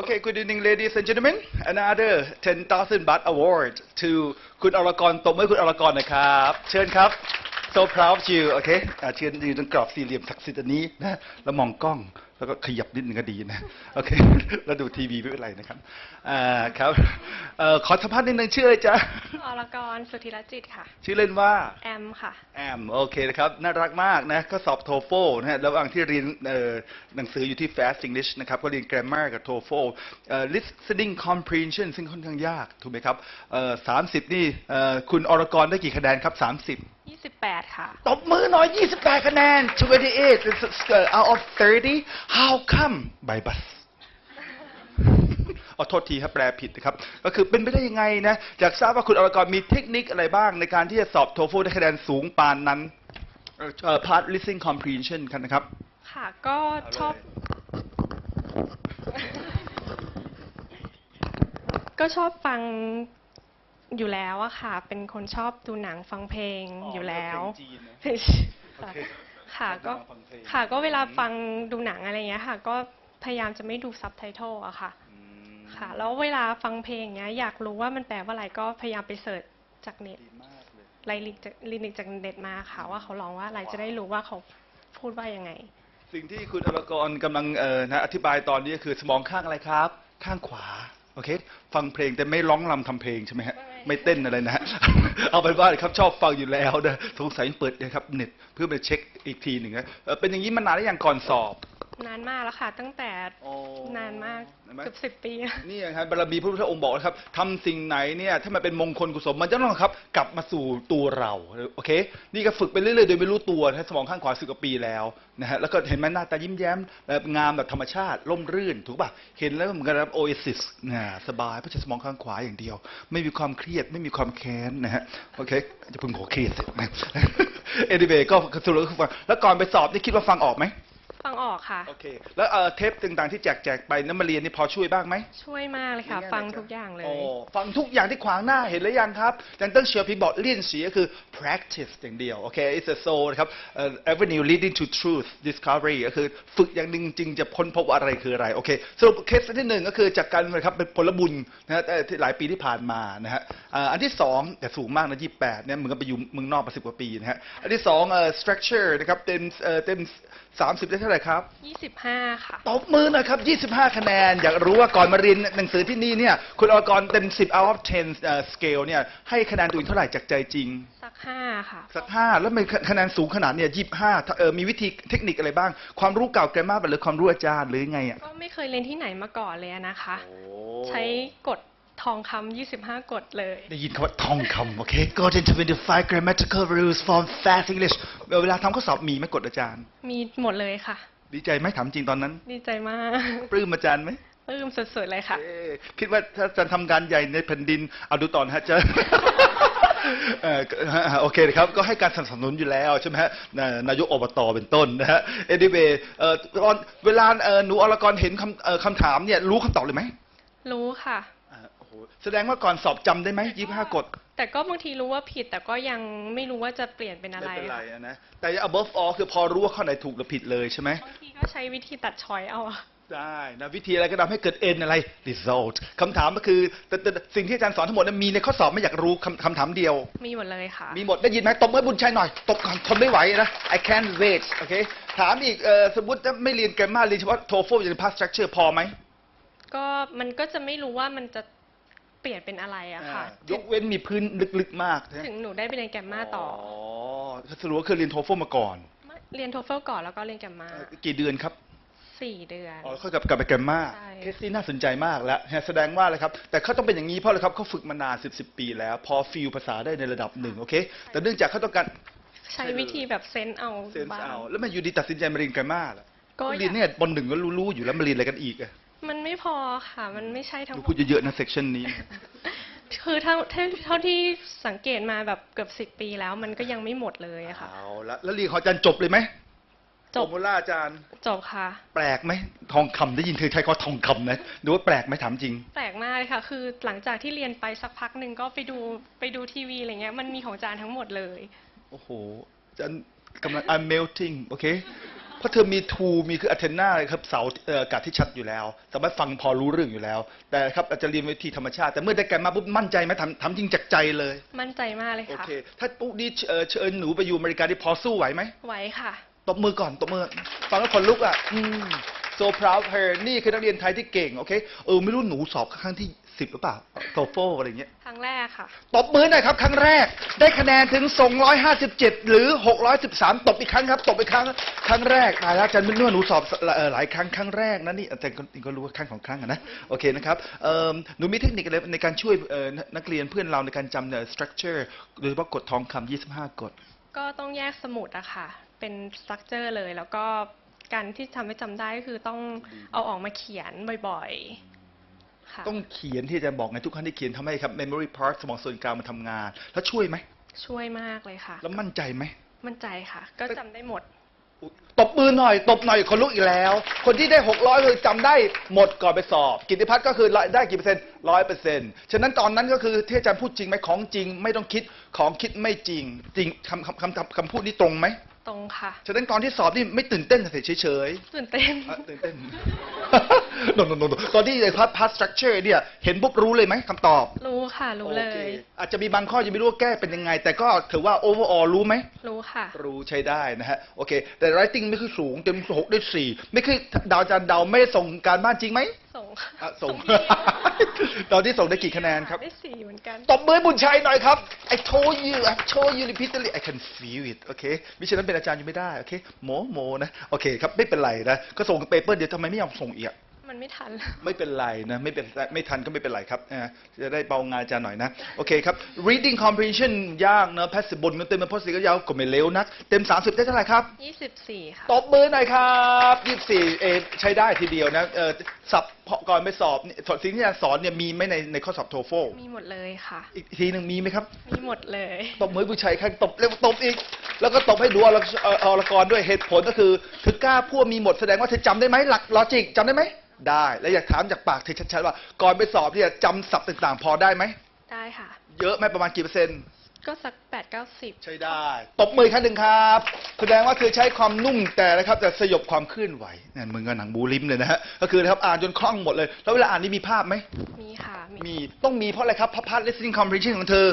Okay, good evening, ladies and gentlemen. Another 10,000 baht award to คุณอรกรตบมือคุณอรกรนะครับ เชิญครับ so proud of you โอเคเชิญยืนตรงกรอบสี่เหลี่ยมศักดิ์สิทธิ์อันนี้นะแล้วมองกล้องแล้วก็ขยับนิดนึงก็ดีนะโอเคแล้วดูทีวีไม่เป็นไรนะครับอ่าครับเอ่อขอสัมภาษณ์นิดนึงชื่ออะไรจ๊ะ รกรสุธิรจิตค่ะ ชื่อเล่นว่า แอมค่ะ แอมโอเคนะครับน่ารักมากนะก็สอบโทโฟนะฮะระหว่างที่เรียนเอ่อหนังสืออยู่ที่ Fast English นะครับก็เรียน Grammar กับ TOEFL เอ่อ listening comprehension ซึ่งค่อนข้างยากถูกไหมครับเอ่อ30นี่เอ่อคุณอรกรได้กี่คะแนนครับ30 28 ค่ะ ตบมือหน่อย 28 คะแนน 28 It's, uh, out of 30 how come by bus ขอโทษทีครับแปลผิดนะครับ ก็คือเป็นไปได้ยังไงนะอยากทราบว่าคุณอรกรมีเทคนิคอะไรบ้าง ในการที่จะสอบโทโฟได้คะแนนสูงปานนั้นเอ่อ part listening comprehension กันนะครับ ค่ะ ก็ชอบ ก็ชอบฟังอยู่แล้วอะค่ะ เป็นคนชอบดูหนังฟังเพลงอยู่แล้วโอเคค่ะก็ฟังเพลงค่ะ ก็เวลาฟังดูหนังอะไรเงี้ยค่ะ ก็พยายามจะไม่ดูซับไตเติลอะค่ะอืม ค่ะ แล้วเวลาฟังเพลงเงี้ย อยากรู้ว่ามันแปลว่าอะไรก็พยายามไปเสิร์ชจากเน็ตดีมากเลย ไลลิกจากลินิกจากเน็ตมาค่ะ ว่าเขาร้องว่าอะไรจะได้รู้ว่าเขาพูดว่ายังไง สิ่งที่คุณอรกรกำลังเอ่อนะอธิบายตอนนี้ก็คือสมองข้างอะไรครับ ข้างขวาโอเค ฟังเพลงแต่ไม่ร้องรำทำเพลงใช่ไหมฮะไม่ไม่เต้นอะไรนะฮะ เอาเป็นว่าครับชอบฟังอยู่แล้วนะสงสัยเปิดนะครับเน็ตเพื่อไปเช็คอีกทีหนึ่งนะเอ่อเป็นอย่างนี้มานานแล้วยังก่อนสอบ นานมากแล้วค่ะ ตั้งแต่โอ้นานมากเห็นไหม เกือบสิบปีแล้ว นี่ครับบารมีพระพุทธองค์บอกนะครับทำสิ่งไหนเนี่ยถ้ามันเป็นมงคลกุศลมันจะต้องครับ กลับมาสู่ตัวเราโอเค นี่ก็ฝึกไปเรื่อยๆโดยไม่รู้ตัวนะสมองข้างขวาสิบกว่าปีแล้วนะฮะแล้วก็เห็นไหมหน้าตายิ้มแย้มแบบงามแบบธรรมชาติร่มรื่นถูกป่ะเห็นแล้วเหมือนกับโอเอซิสนะสบายเพราะใช้สมองข้างขวาอย่างเดียว ไม่มีความเครียดไม่มีความแค้นนะฮะโอเคจะพึ่งหัวเครียดสินะเอดิเบก็สรุปก็คือฟังแล้วก่อนไปสอบนี่คิดว่าฟังออกไหม ฟังออกค่ะ โอเค แล้วเอ่อเทปต่างๆที่แจกแจกๆไปนั้นมาเรียนนี่พอช่วยบ้างไหม ช่วยมากเลยค่ะนี่ไฟังทุกอย่างเลยโฟังทุกอย่างที่ขวางหน้าเห็นหรือยังครับดังต้นเชียวพีบอกเลี่ยนสีก็คือ practice อย่างเดียว โอเค it's a soul นะครับเอ่อ avenue leading to truth discovery ก็คือฝึกอย่างหนึ่งจึงจะค้นพบว่าอะไรคืออะไร โอเคสรุปเคสที่หนึ่งก็คือจากการนะครับเป็นผลบุญนะฮะแต่ที่หลายปีที่ผ่านมานะฮะอ่าอันที่สองแต่สูงมากนะยี่แปดเนี่ยเหมือนกับไปอยู่เมืองนอกมาสิบกว่าปีนะฮะอันที่สองเอ่อ structure นะครับเต็มเอ่อเต็มสามสิบได้เท่าไหร่ครับ 25 ค่ะ ตบมือหนะครับ 25 คะแนน อยากรู้ว่าก่อนมาเรียนหนังสือที่นี่เนี่ย คุณอรกรเต็ม 10 out of 10เอ่อ scale เนี่ย ให้คะแนนตัวเองเท่าไหร่จากใจจริง สัก 5 ค่ะ สัก 5 แล้วมีคะแนนสูงขนาดเนี่ย25ถ้าเออมีวิธีเทคนิคอะไรบ้าง ความรู้เก่าแกรมมาหรือความรู้อาจารย์หรือไงอะ ก็ไม่เคยเรียนที่ไหนมาก่อนเลยอะนะคะ ใช้กฎ ทองคำ25กฎเลย ได้ยินคำว่าทองคำโอเค Go into 25 grammatical rules from fast English เวลาทำข้อสอบมีไหมกฎอาจารย์ มีหมดเลยค่ะ ดีใจไหมถามจริงตอนนั้น ดีใจมาก ปลื้มอาจารย์ไหมปลื้มสุดๆเลยค่ะเอ๊ะคิดว่าถ้าจะทำการใหญ่ในแผ่นดิน เอาดูต่อนะฮะจะเอ่อโอเคนะครับ ก็ให้การสนับสนุนอยู่แล้วใช่ไหมฮะนานายกอบตเป็นต้นนะฮะเอดิเบเอ่อตอนเวลาเอ่อหนูอรกรเห็นคำเอ่อคำถามเนี่ยรู้คำตอบเลยไหมรู้ค่ะอ่าโอ้โห แสดงว่าก่อนสอบจำได้ไหมยี่ห้ากฎแต่ก็บางทีรู้ว่าผิดแต่ก็ยังไม่รู้ว่าจะเปลี่ยนเป็นอะไรไม่เป็นไรค่ะอะนะแต่ above all คือพอรู้ว่าข้อไหนถูกหรือผิดเลยใช่ไหมบางทีก็ใช้วิธีตัดชอยเอาอะได้นะวิธีอะไรก็ทำให้เกิด n อะไร result คำถามก็คือแต่แต่สิ่งที่อาจารย์สอนทั้งหมดนั้นมีในข้อสอบไม่อยากรู้คำคำถามเดียว มีหมดเลยค่ะ มีหมดได้ยินไหมตบมือบุญชัยหน่อย ตบก่อนทนไม่ไหวนะ I can't wait โอเคถามอีกเออสมมติถ้าไม่เรียน grammar เรียนเฉพาะ TOEFL อย่าง past structure พอไหม ก็มันก็จะไม่รู้ว่ามันจะ เปลี่ยนเป็นอะไรอะค่ะอ่ายกเว้นมีพื้นลึกๆมากนะถึงหนูได้ไปเรียนแกรมมาต่ออ๋อสรุปว่าเคยเรียน TOEFL มาก่อน เรียนโทเฟลก่อนแล้วก็เรียนแกรมมาเอ่อกี่เดือนครับสี่เดือนอ๋อเขากลับกลับไป grammar ใช่เคสนี้น่าสนใจมากแล้วแสดงว่าอะไรครับ แต่เขาต้องเป็นอย่างนี้เพราะอะไรครับเขาฝึกมานานสิบสิบปีแล้ว พอฟิลภาษาได้ในระดับหนึ่งโอเค แต่เนื่องจากเขาต้องการใช้วิธีแบบเซนส์เอาเซนบ้าส์งเอา แล้วมันอยู่ดีตัดสินใจมาเรียน grammar ล่ะก็เรียนเนี่ยบนหนึ่งก็รู้ๆอยู่แล้วมาเรียนอะไรกันอีกอะ มันไม่พอค่ะ มันไม่ใช่ทั้งดูหมพูดดเยอะๆนะเซกชันนี้ คือเท่าเท่าเท่าที่สังเกตมาแบบเกือบสิบปีแล้ว มันก็ยังไม่หมดเลยอะค่ะ เอาละแล้วเรียนของอาจารย์จบเลยไหมจบโฟมูล่าอาจารย์ จบค่ะ แปลกไหมทองคำได้ยินเธอใช้คำว่าทองคำนะดูว่าแปลกไหมถามจริง แปลกมากเลยค่ะ คือหลังจากที่เรียนไปสักพักหนึ่งก็ไปดูไปดูทีวีอะไรเงี้ย มันมีของอาจารย์ทั้งหมดเลย โอ้โหอาจารย์กำลัง I'm melting โอเค เพราะเธอมีทูมีคืออัเทนาครับเสาเอ่ออากาศที่ชัดอยู่แล้วสามารถฟังพอรู้เรื่องอยู่แล้ว แต่ครับอาจจะเรียนวิธีธรรมชาติ แต่เมื่อได้แกรมมาปุ๊บมั่นใจไหมทำทำจริงจากใจเลย มั่นใจมากเลยโอค่ะ เค ถ้าปุ๊บนี่เอ่อเชิญหนูไปอยู่อเมริกาที่พอสู้ไหวไหม ไหวค่ะ ตบมือก่อนตบมือฟังแล้วคนลุกอะ อืม so proud of her นี่คือนักเรียนไทยที่เก่ง โอเค เออ ไม่รู้หนูสอบครั้งที่ สิบหรือเปล่าโตโฟอะไรอย่างเงี้ย ครั้งแรกค่ะ ตบมือหน่อยครับ ครั้งแรก ได้คะแนนถึง 257 หรือ 613 ตบอีกครั้งครับ ตบอีกครั้ง ครั้งแรกตายแล้วอาจารย์ไม่รู้ว่าหนูสอบเอ่อหลายครั้งครั้งแรกนะนี่อาจารย์ก็ก็รู้ว่าครั้งของครั้งอะนะ โอเคนะครับเอิ่มหนูมีเทคนิคอะไรในการช่วยเอ่อนักเรียนเพื่อนเราในการจำเอ่อ structure โดยเฉพาะกฎทองคำ25 กฎ ก็ต้องแยกสมุดอะค่ะ เป็นสตรัคเจอร์เลย แล้วก็การที่ทำให้จำได้ก็คือต้องเอาออกมาเขียนบ่อยๆค่ะ ต้องเขียนที่อาจารย์บอกไงทุกครั้งที่เขียนทำให้ครับ memory part สมองส่วนกลางมันทำงาน แล้วช่วยไหม ช่วยมากเลยค่ะ แล้วมั่นใจไหม มั่นใจค่ะ ก็จำได้หมดอุ๊ยตบมือหน่อย ตบหน่อยคนลุกอีกแล้ว คนที่ได้ 600คือจำได้หมดก่อนไปสอบ กิตติพัฒน์ก็คือได้กี่เปอร์เซ็นต์ร้อยเปอร์เซ็นต์ฉะนั้นตอนนั้นก็คือที่อาจารย์พูดจริงไหมของจริงไม่ต้องคิดของคิดไม่จริง จริงคำคำคำคำคำพูดนี้ตรงไหม ตรงค่ะ ฉะนั้นตอนที่สอบนี่ไม่ตื่นเต้นเฉยเฉยๆตื่นเต้นอะตื่นเต้น โนโนโนตอนที่ในพาร์ทพาร์ทสตรัคเจอร์เนี่ยเห็นปุ๊บรู้เลยไหมคำตอบรู้ค่ะรู้เลโอคย อาจจะมีบางข้อยังไม่รู้ว่าแก้เป็นยังไง แต่ก็ถือว่า overall รู้ไหม รู้ค่ะ รู้ใช้ได้นะฮะ โอเค แต่ writing ไม่คือสูงเต็มหกได้สี่ไม่คือดาวจานเดาไม่ได้ส่งการบ้านจริงไหม ส่งค่ะอะส่งดีตอนที่ส่งได้กี่คะแนนครับได้สี่เหมือนกัน ตบมือให้บุญชัยหน่อยครับ I told you I told you repeatedly I can feel it โอเคมิฉะนั้นเป็นอาจารย์ยังไม่ได้ โอเคโมโมนะ โอเคครับ ไม่เป็นไรนะ ก็ส่งเปเปอร์เดี๋ยวทำไมไม่ยอมส่งอีกอะ มันไม่ทันไม่เป็นไรนะไม่เป็นไม่ทันก็ไม่เป็นไรครับนะจะได้เบางานอาจารย์หน่อยนะ โอเคครับ reading comprehension ยากนะ passive บนเต็มเป็นพอสีก็ยาวก็ไม่เร็วนัก เต็ม 30 ได้เท่าไหร่ครับ 24 ค่ะ ตบมือหน่อยครับ24เอใช้ได้ทีเดียวนะเออสับพอก่อนไปสอบนี่สิ่งที่อาจารย์สอนเนี่ยมีไหมในในข้อสอบโทโฟมีหมดเลยค่ะ อีกทีหนึ่งมีไหมครับ มีหมดเลย ตบมือให้ผู้ชายครั้งตบเร็วตบอีก แล้วก็ตบให้ดูอลเอ่ออลกรด้วยเหตุผลก็คือถึงกล้าพูดมีหมดแสดงว่าเธอจำได้ไหมหลักลอจิกจำได้ไหม ได้ แล้วอยากถามจากปากเธอชัดๆว่า ก่อนไปสอบเนี่ยจำศัพท์ต่างๆ พอได้ไหม ได้ค่ะ เยอะไหมประมาณกี่เปอร์เซ็นต์ ก็สัก8 90 ใช้ได้ ตบมืออกครั้งหนึ่งครับ แสดงว่าเธอใช้ความนุ่มแต่นะครับแต่สยบความเคลื่อนไหวนั่นมึงก็หนังบูลิมเลยนะฮะ ก็คือนะครับอ่านจนคล่องหมดเลย แล้วเวลาอ่านนี่มีภาพไหม มีค่ะ มีมีต้องมีเพราะอะไรครับเพราะ part listening comprehension ของเธอ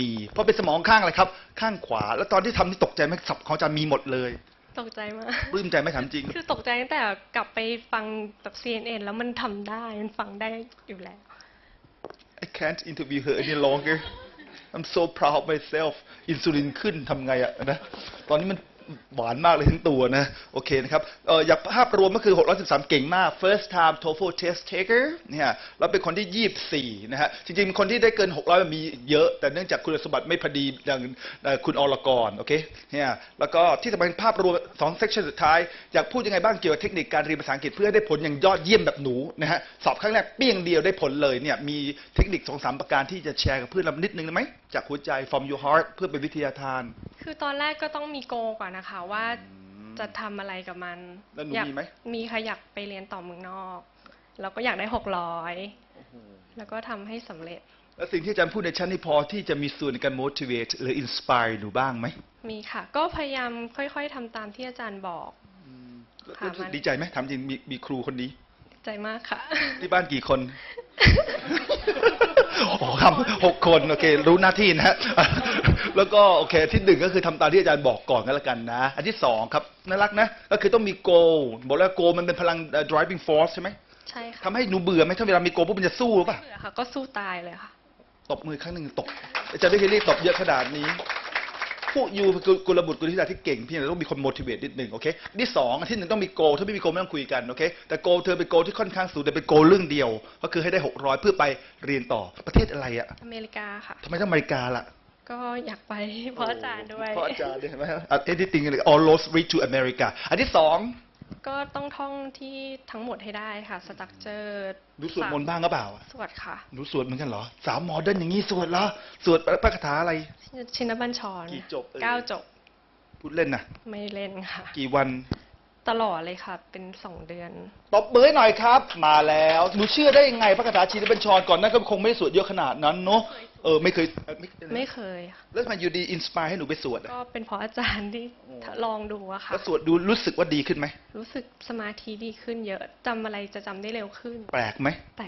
มี เพราะเป็นสมองข้างอะไรครับ ข้างขวา แล้วตอนที่ทำนี่ตกใจไหมสับของอาจารย์มีหมดเลย ตกใจมาก ปลื้มใจไหมถามจริง คือตกใจตั้งแต่กลับไปฟังแบบ CNN แล้วมันทำได้ มันฟังได้อยู่แล้ว I can't interview her any longer I'm so proud of myself อินซูลินขึ้นทำไงอะนะ ตอนนี้มัน หวานมากเลยทั้งตัวนะ โอเคนะครับเอออยากภาพรวมก็คือ 613 เก่งมาก first time TOEFL test taker เนี่ยเราเป็นคนที่ 24 นะฮะ จริงๆ คนที่ได้เกิน 600 มันมีเยอะ แต่เนื่องจากคุณสมบัติไม่พอดีอย่างเอ่อคุณอรกร โอเค เนี่ย แล้วก็ที่สำคัญภาพรวมสอง section สุดท้าย อยากพูดยังไงบ้างเกี่ยวกับเทคนิคการเรียนภาษาอังกฤษเพื่อได้ผลอย่างยอดเยี่ยมแบบหนูนะฮะ สอบครั้งแรกเปี้ยงเดียวได้ผลเลยเนี่ย มีเทคนิคสองสามประการที่จะแชร์กับเพื่อนเรานิดนึงได้ไหม จากหัวใจ from your heart เพื่อเป็นวิทยาทาน คือตอนแรกก็ต้องมีโกก่อนนะคะว่าจะทำอะไรกับมันแล้วหนูอยากมีไหม มีค่ะอยากไปเรียนต่อเมืองนอก แล้วก็อยากได้600แล้วก็ทำให้สำเร็จแล้วสิ่งที่อาจารย์พูดในชั้นนี้พอที่จะมีส่วนในการ motivate หรือ inspire หนูบ้างไหมมีค่ะ ก็พยายามค่อยๆทำตามที่อาจารย์บอก ค่ะมัน ดีใจไหมถามจริงมีมีครูคนนี้ ใจมากค่ะ ที่บ้านกี่คน โอ้ทำหกคน โอเค รู้หน้าที่นะ แล้วก็โอเคที่หนึ่งก็คือทำตามที่อาจารย์บอกก่อนก็แล้วกันนะ อันที่สองครับน่ารักนะ ก็คือต้องมี goal บอกแล้ว goal มันเป็นพลังเอ่อ driving force ใช่ไหมใช่ค่ะทำให้หนูเบื่อไหมถ้าเวลามี goal ปุ๊บมันจะสู้หรือเปล่าเบื่อค่ะก็สู้ตายเลยค่ะ ตบมือครั้งหนึ่งตบอาจารย์ไม่เคยเรียกตบเยอะขนาดนี้ผู้ยูคือกุลบุตรกุลธิดาที่เก่งพี่ต้องมีคน motivate นิดหนึ่งโอเคอันที่สองอันที่หนึ่งต้องมี goal ถ้าไม่มี goal ไม่ต้องคุยกันโอเคแต่ goal เธอเป็น goal ที่ค่อนข้างสูงแต่เป็น goal เรื่องเดียว ก็คือให้ได้ 600 เพื่อไปเรียนต่อประเทศอะไรอะอเมริกาค่ะทำไมต้องอเมริกาล่ะ ก็อยากไปเพราะอาจารย์ด้วย เพราะอาจารย์ด้วยเห็นไหมฮะ anything all roads lead to America อันที่สองก็ต้องท่องที่ทั้งหมดให้ได้ค่ะ สตั๊กเจอร์หนูสวดมนต์บ้างก็เปล่าสวดค่ะหนูสวดเหมือนกันเหรอ สาวโมเดิร์นอย่างนี้สวดเหรอ สวดพระคาถาอะไร ชินบัญชรกี่จบเอ่ยเก้าจบพูดเล่นนะไม่เล่นค่ะ กี่วัน ตลอดเลยค่ะ เป็นสองเดือน ตบมือให้หน่อยครับ มาแล้วหนูเชื่อได้ยังไงพระคาถาชีนบัญชรก่อนนั้นก็คงไม่ได้สวดเยอะขนาดนั้นเนาะเออไม่เคยเอ่อไม่ไม่เคยค่ะแล้วทำไมอยู่ดีอินสปายให้หนูไปสวดอะก็เป็นเพราะอาจารย์ที่ลองดูอะค่ะ แล้วสวดดูรู้สึกว่าดีขึ้นไหมรู้สึกสมาธิดีขึ้นเยอะจำอะไรจะจำได้เร็วขึ้น แปลกไหม แปล